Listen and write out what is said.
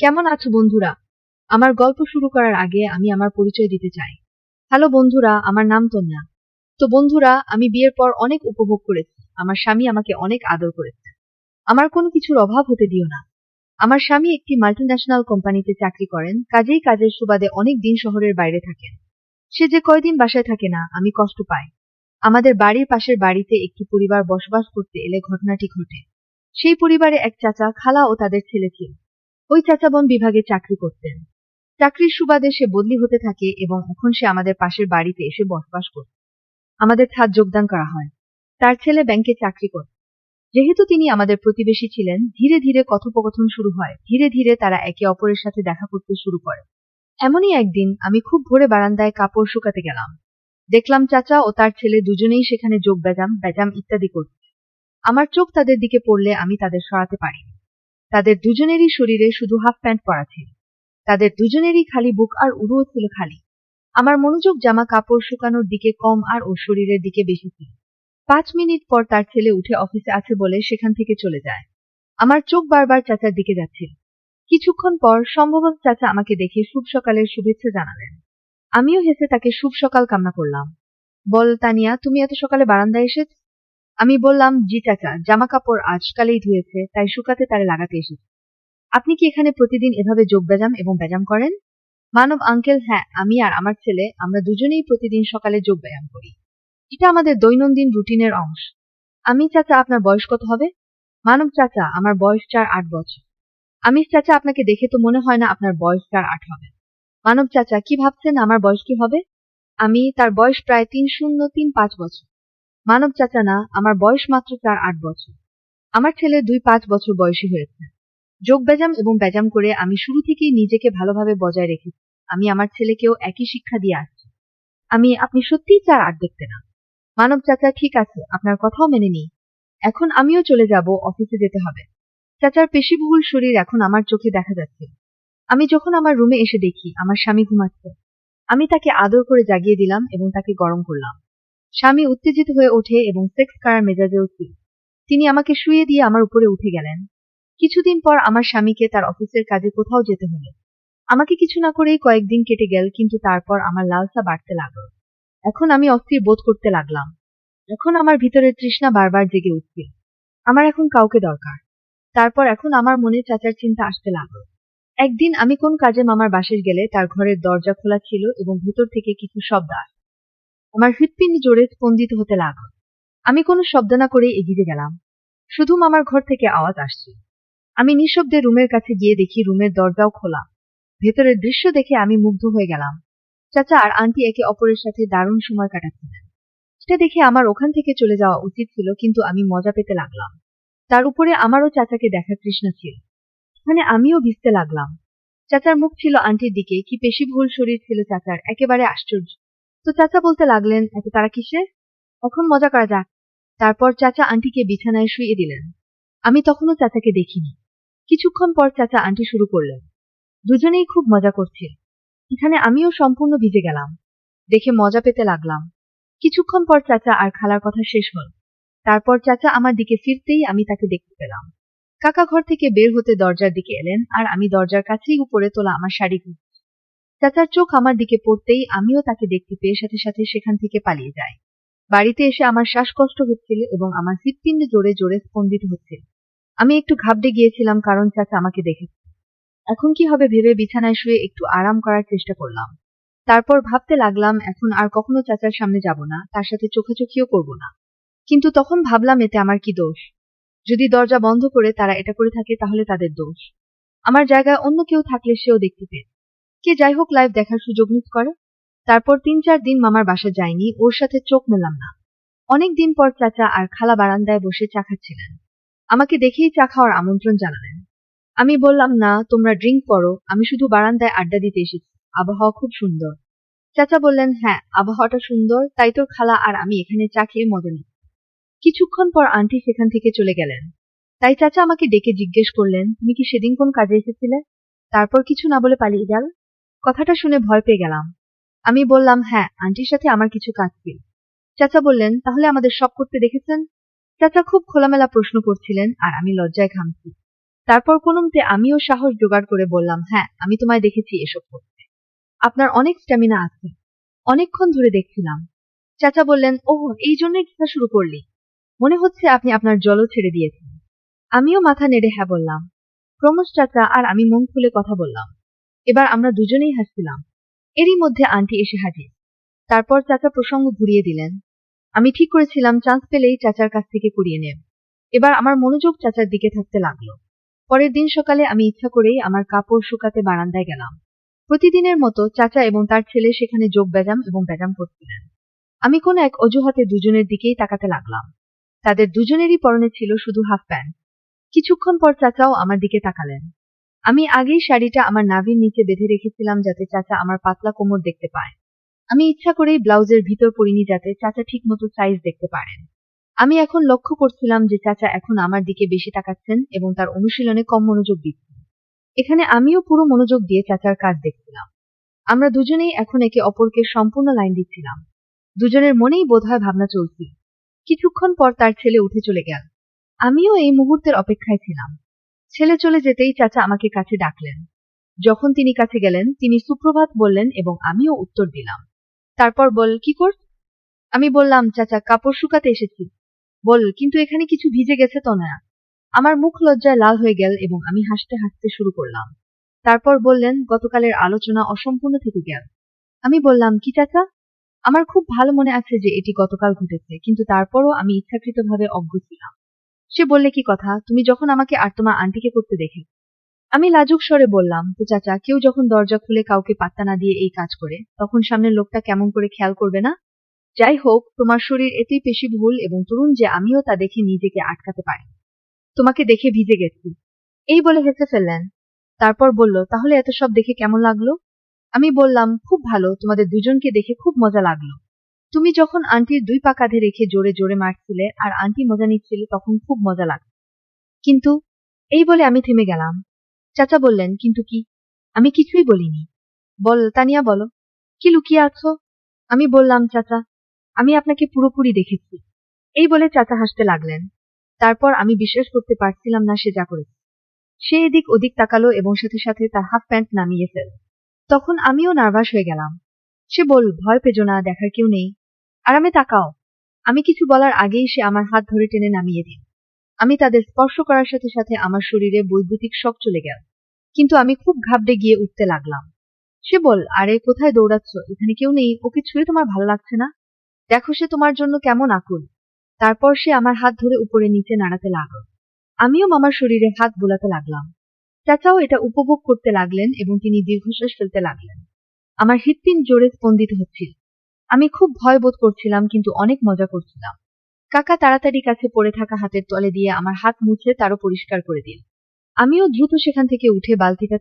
কেমন আছো বন্ধুরা? আমার গল্প শুরু করার আগে আমি আমার পরিচয় দিতে চাই। হ্যালো বন্ধুরা, আমার নাম তন্যা তো বন্ধুরা, আমি বিয়ের পর অনেক উপভোগ করেছি। আমার স্বামী আমাকে অনেক আদর করেছে। আমার কোনো কিছুর অভাব হতে দিও না। আমার স্বামী একটি মাল্টিন্যাশনাল কোম্পানিতে চাকরি করেন। কাজেই কাজের সুবাদে অনেক দিন শহরের বাইরে থাকেন। সে যে কয়দিন বাসায় থাকে না, আমি কষ্ট পাই। আমাদের বাড়ির পাশের বাড়িতে একটি পরিবার বসবাস করতে এলে ঘটনাটি ঘটে। সেই পরিবারে এক চাচা, খালা ও তাদের ছেলে ছিল ওই চাচা বোন বিভাগে চাকরি করতেন। চাকরির সুবাদে সে বদলি হতে থাকে এবং এখন সে আমাদের পাশের বাড়িতে এসে বসবাস করত। আমাদের ছাদ যোগদান করা হয়। তার ছেলে ব্যাংকে চাকরি করত যেহেতু তিনি আমাদের প্রতিবেশী ছিলেন, ধীরে ধীরে কথোপকথন শুরু হয়। ধীরে ধীরে তারা একে অপরের সাথে দেখা করতে শুরু করে। এমনই একদিন আমি খুব ভোরে বারান্দায় কাপড় শুকাতে গেলাম। দেখলাম চাচা ও তার ছেলে দুজনেই সেখানে যোগ ব্যাজাম ব্যাজাম ইত্যাদি করছে। আমার চোখ তাদের দিকে পড়লে আমি তাদের সরাতে পারিনি। তাদের দুজনেরই শরীরে শুধু হাফ প্যান্ট পরা ছিল। তাদের দুজনেরই খালি বুক আর উড়ুও ছিল খালি। আমার মনোযোগ জামা কাপড় শুকানোর দিকে কম আর ওর শরীরের দিকে বেশি ছিল। পাঁচ মিনিট পর তার ছেলে উঠে অফিসে আছে বলে সেখান থেকে চলে যায়। আমার চোখ বারবার চাচার দিকে যাচ্ছিল। কিছুক্ষণ পর সম্ভবত চাচা আমাকে দেখে শুভ সকালের শুভেচ্ছা জানালেন। আমিও হেসে তাকে শুভ সকাল কামনা করলাম। বল, তানিয়া, তুমি এত সকালে বারান্দায় এসেছ? আমি বললাম, জি চাচা জামা কাপড় আজকালেই ধুয়েছে, তাই শুকাতে তারে লাগাতে এসেছে। আপনি কি এখানে প্রতিদিন এভাবে যোগ ব্যায়াম এবং ব্যায়াম করেন? মানব আঙ্কেল হ্যাঁ আমি আর আমার ছেলে, আমরা দুজনেই প্রতিদিন সকালে যোগ ব্যায়াম করি। এটা আমাদের দৈনন্দিন রুটিনের অংশ। আমি চাচা, আপনার বয়স কত হবে? মানব চাচা, আমার বয়স চার আট বছর। আমি চাচা, আপনাকে দেখে তো মনে হয় না আপনার বয়স চার আট হবে। মানব চাচা, কি ভাবছেন? আমার বয়স কি হবে? আমি, তার বয়স প্রায় তিন শূন্য তিন পাঁচ বছর। মানব চাচা না, আমার বয়স মাত্র চার আট বছর। আমার ছেলে দুই পাঁচ বছর বয়সী হয়েছে। যোগ ব্যায়াম এবং ব্যায়াম করে আমি শুরু থেকেই নিজেকে ভালোভাবে বজায় রেখেছি। আমি আমার ছেলেকেও একই শিক্ষা দিয়ে আসছি। আমি, আপনি সত্যিই চার আট দেখতে না। মানব চাচা, ঠিক আছে, আপনার কথাও মেনে নিই এখন আমিও চলে যাব, অফিসে যেতে হবে। চাচার পেশিবহুল শরীর এখন আমার চোখে দেখা যাচ্ছে। আমি যখন আমার রুমে এসে দেখি, আমার স্বামী ঘুমাচ্ছে। আমি তাকে আদর করে জাগিয়ে দিলাম এবং তাকে গরম করলাম। স্বামী উত্তেজিত হয়ে ওঠে এবং সেক্স করার মেজাজেও ছিল তিনি আমাকে শুয়ে দিয়ে আমার উপরে উঠে গেলেন। কিছুদিন পর আমার স্বামীকে তার অফিসের কাজে কোথাও যেতে হলো। আমাকে কিছু না করেই কয়েকদিন কেটে গেল, কিন্তু তারপর আমার লালসা বাড়তে লাগল। এখন আমি অস্থির বোধ করতে লাগলাম। এখন আমার ভিতরের তৃষ্ণা বারবার জেগে উঠছিল আমার এখন কাউকে দরকার। তারপর এখন আমার মনে চাচার চিন্তা আসতে লাগল। একদিন আমি কোন কাজে মামার বাসের গেলে তার ঘরের দরজা খোলা ছিল এবং ভিতর থেকে কিছু শব্দ আসে আমার হৃৎপিণ্ড জোরে স্পন্দিত হতে লাগল। আমি কোনো শব্দ না করে এগিয়ে গেলাম। শুধু মামার ঘর থেকে আওয়াজ আসছে। আমি নিঃশব্দে রুমের কাছে গিয়ে দেখি রুমের দরজাও খোলা। ভেতরের দৃশ্য দেখে আমি মুগ্ধ হয়ে গেলাম। চাচা আর আন্টি একে অপরের সাথে দারুণ সময় কাটাচ্ছিলেন। সেটা দেখে আমার ওখান থেকে চলে যাওয়া উচিত ছিল, কিন্তু আমি মজা পেতে লাগলাম। তার উপরে আমারও চাচাকে দেখার তৃষ্ণা ছিল। মানে আমিও ভিজতে লাগলাম। চাচার মুখ ছিল আন্টির দিকে, কি পেশি ভুল শরীর ছিল চাচার, একেবারে আশ্চর্য। তো চাচা বলতে লাগলেন, এত তারা কিসে এখন মজা করা যাক? তারপর চাচা আন্টিকে বিছানায় শুয়ে দিলেন। আমি তখনও চাচাকে দেখিনি। কিছুক্ষণ পর চাচা আন্টি শুরু করলেন। দুজনেই খুব মজা করছিল। এখানে আমিও সম্পূর্ণ ভিজে গেলাম। দেখে মজা পেতে লাগলাম। কিছুক্ষণ পর চাচা আর খালার কথা শেষ হল। তারপর চাচা আমার দিকে ফিরতেই আমি তাকে দেখতে পেলাম। কাকা ঘর থেকে বের হতে দরজার দিকে এলেন আর আমি দরজার কাছেই উপরে তোলা আমার শাড়ি চাচার চোখ আমার দিকে পড়তেই আমিও তাকে দেখতে পেয়ে সাথে সাথে সেখান থেকে পালিয়ে যাই। বাড়িতে এসে আমার শ্বাসকষ্ট হচ্ছিল এবং আমার হৃৎপিণ্ডে জোরে জোরে স্পন্দিত হচ্ছিল। আমি একটু ঘাবড়ে গিয়েছিলাম কারণ চাচা আমাকে দেখেছে এখন কি হবে ভেবে বিছানায় শুয়ে একটু আরাম করার চেষ্টা করলাম। তারপর ভাবতে লাগলাম, এখন আর কখনো চাচার সামনে যাব না, তার সাথে চোখাচোখিও করব না। কিন্তু তখন ভাবলাম, এতে আমার কি দোষ? যদি দরজা বন্ধ করে তারা এটা করে থাকে, তাহলে তাদের দোষ। আমার জায়গায় অন্য কেউ থাকলে সেও দেখতে পেয়ে কে যাই হোক লাইভ দেখার সুযোগ মিস করে। তারপর তিন চার দিন মামার বাসা যায়নি, ওর সাথে চোখ মেলাম না। অনেক দিন পর চাচা আর খালা বারান্দায় বসে চা খাচ্ছিলেন। আমাকে দেখেই চা খাওয়ার আমন্ত্রণ জানালেন। আমি বললাম, না, তোমরা ড্রিঙ্ক করো। আমি শুধু বারান্দায় আড্ডা দিতে এসেছি। আবহাওয়া খুব সুন্দর। চাচা বললেন হ্যাঁ আবহাওয়াটা সুন্দর। তাই তোর খালা আর আমি এখানে চা খেয়ে মজা নিই। কিছুক্ষণ পর আন্টি সেখান থেকে চলে গেলেন। তাই চাচা আমাকে ডেকে জিজ্ঞেস করলেন, তুমি কি সেদিন কোন কাজে এসেছিলে? তারপর কিছু না বলে পালিয়ে গেল। কথাটা শুনে ভয় পেয়ে গেলাম। আমি বললাম হ্যাঁ আন্টির সাথে আমার কিছু ছিল চাচা বললেন, তাহলে আমাদের সব করতে দেখেছেন? চাচা খুব খোলামেলা প্রশ্ন করছিলেন, আর আমি লজ্জায় ঘামছি। তারপর কোনোমতে আমিও সাহস জোগাড় করে বললাম হ্যাঁ আমি তোমায় দেখেছি এসব করতে। আপনার অনেক স্ট্যামিনা আছে। অনেকক্ষণ ধরে দেখছিলাম। চাচা বললেন, ওহ, এই জন্যই খেলা শুরু করলি? মনে হচ্ছে আপনি আপনার জলও ছেড়ে দিয়েছেন। আমিও মাথা নেড়ে হ্যাঁ বললাম। ক্রমশ চাচা আর আমি মন খুলে কথা বললাম। এবার আমরা দুজনেই হাসছিলাম। এরই মধ্যে আন্টি এসে হাজির। তারপর চাচা প্রসঙ্গ ঘুরিয়ে দিলেন। আমি ঠিক করেছিলাম চান্স পেলেই চাচার কাছ থেকে কুড়িয়ে নেব। এবার আমার মনোযোগ চাচার দিকে থাকতে লাগল। পরের দিন সকালে আমি ইচ্ছা করেই আমার কাপড় শুকাতে বারান্দায় গেলাম। প্রতিদিনের মতো চাচা এবং তার ছেলে সেখানে যোগ ব্যাজাম এবং ব্যাজাম করছিলেন। আমি কোন এক অজুহাতে দুজনের দিকেই তাকাতে লাগলাম। তাদের দুজনেরই পরনে ছিল শুধু হাফ প্যান্ট কিছুক্ষণ পর চাচাও আমার দিকে তাকালেন। আমি আগেই শাড়িটা আমার নাভির নিচে বেঁধে রেখেছিলাম যাতে চাচা আমার পাতলা কোমর দেখতে পায় আমি ইচ্ছা করেই ব্লাউজের ভিতর পরিনি যাতে চাচা ঠিক মতো সাইজ দেখতে পারেন। আমি এখন লক্ষ্য করছিলাম যে চাচা এখন আমার দিকে বেশি তাকাচ্ছেন এবং তার অনুশীলনে কম মনোযোগ দিচ্ছেন। এখানে আমিও পুরো মনোযোগ দিয়ে চাচার কাজ দেখছিলাম। আমরা দুজনেই এখন একে অপরকে সম্পূর্ণ লাইন দিচ্ছিলাম। দুজনের মনেই বোধহয় ভাবনা চলছি। কিছুক্ষণ পর তার ছেলে উঠে চলে গেল। আমিও এই মুহূর্তের অপেক্ষায় ছিলাম। ছেলে চলে যেতেই চাচা আমাকে কাছে ডাকলেন। যখন তিনি কাছে গেলেন, তিনি সুপ্রভাত বললেন এবং আমিও উত্তর দিলাম। তারপর বল, কি কর আমি বললাম, চাচা, কাপড় শুকাতে এসেছি। বল, কিন্তু এখানে কিছু ভিজে গেছে তো না। আমার মুখ লজ্জায় লাল হয়ে গেল এবং আমি হাসতে হাসতে শুরু করলাম। তারপর বললেন, গতকালের আলোচনা অসম্পূর্ণ থেকে গেল। আমি বললাম, কি চাচা? আমার খুব ভালো মনে আছে যে এটি গতকাল ঘটেছে, কিন্তু তারপরও আমি ইচ্ছাকৃতভাবে অজ্ঞ ছিলাম। সে বললে, কি কথা? তুমি যখন আমাকে আর তোমার আন্টিকে করতে দেখে আমি লাজুক স্বরে বললাম, তো চাচা, কেউ যখন দরজা খুলে কাউকে পাত্তা না দিয়ে এই কাজ করে, তখন সামনের লোকটা কেমন করে খেয়াল করবে না? যাই হোক, তোমার শরীর এতেই পেশি ভুল এবং তরুণ যে আমিও তা দেখে নিজেকে আটকাতে পারি। তোমাকে দেখে ভিজে গেছি। এই বলে হেসে ফেললেন। তারপর বলল, তাহলে এত সব দেখে কেমন লাগল? আমি বললাম, খুব ভালো, তোমাদের দুজনকে দেখে খুব মজা লাগল। তুমি যখন আন্টির দুই পা কাঁধে রেখে জোরে জোরে মারছিলে আর আন্টি মজা নিচ্ছিলে তখন খুব মজা লাগল কিন্তু এই বলে আমি থেমে গেলাম। চাচা বললেন, কিন্তু কি? আমি কিছুই বলিনি। বল, তানিয়া, বলো। কি লুকিয়ে আছো? আমি বললাম, চাচা, আমি আপনাকে পুরোপুরি দেখেছি। এই বলে চাচা হাসতে লাগলেন। তারপর আমি বিশ্বাস করতে পারছিলাম না সে যা করেছে। সে এদিক ওদিক তাকালো এবং সাথে সাথে তার হাফ প্যান্ট নামিয়ে ফেল তখন আমিও নার্ভাস হয়ে গেলাম। সে বল ভয় পেজো না, দেখার কেউ নেই। আরামে তাকাও। আমি কিছু বলার আগেই সে আমার হাত ধরে টেনে নামিয়ে দিল। আমি তাদের স্পর্শ করার সাথে সাথে আমার শরীরে বৈদ্যুতিক শক চলে গেল। কিন্তু আমি খুব ঘাবড়ে গিয়ে উঠতে লাগলাম। সে বল আরে, কোথায় দৌড়াচ্ছ? এখানে কেউ নেই। ওকে ছুঁয়ে তোমার ভালো লাগছে না? দেখো সে তোমার জন্য কেমন আকুল। তারপর সে আমার হাত ধরে উপরে নিচে নাড়াতে লাগল। আমিও মামার শরীরে হাত বোলাতে লাগলাম। চাচাও এটা উপভোগ করতে লাগলেন এবং তিনি দীর্ঘশ্বাস ফেলতে লাগলেন। আমার হৃৎপিন জোরে স্পন্দিত হচ্ছিল। আমি খুব ভয় বোধ করছিলাম, কিন্তু অনেক মজা করছিলাম। কাকা তাড়াতাড়ি কাছে পড়ে থাকা হাতের তলে দিয়ে আমার হাত মুছে তারও পরিষ্কার করে দিল। আমিও দ্রুত সেখান থেকে উঠে বালতিটা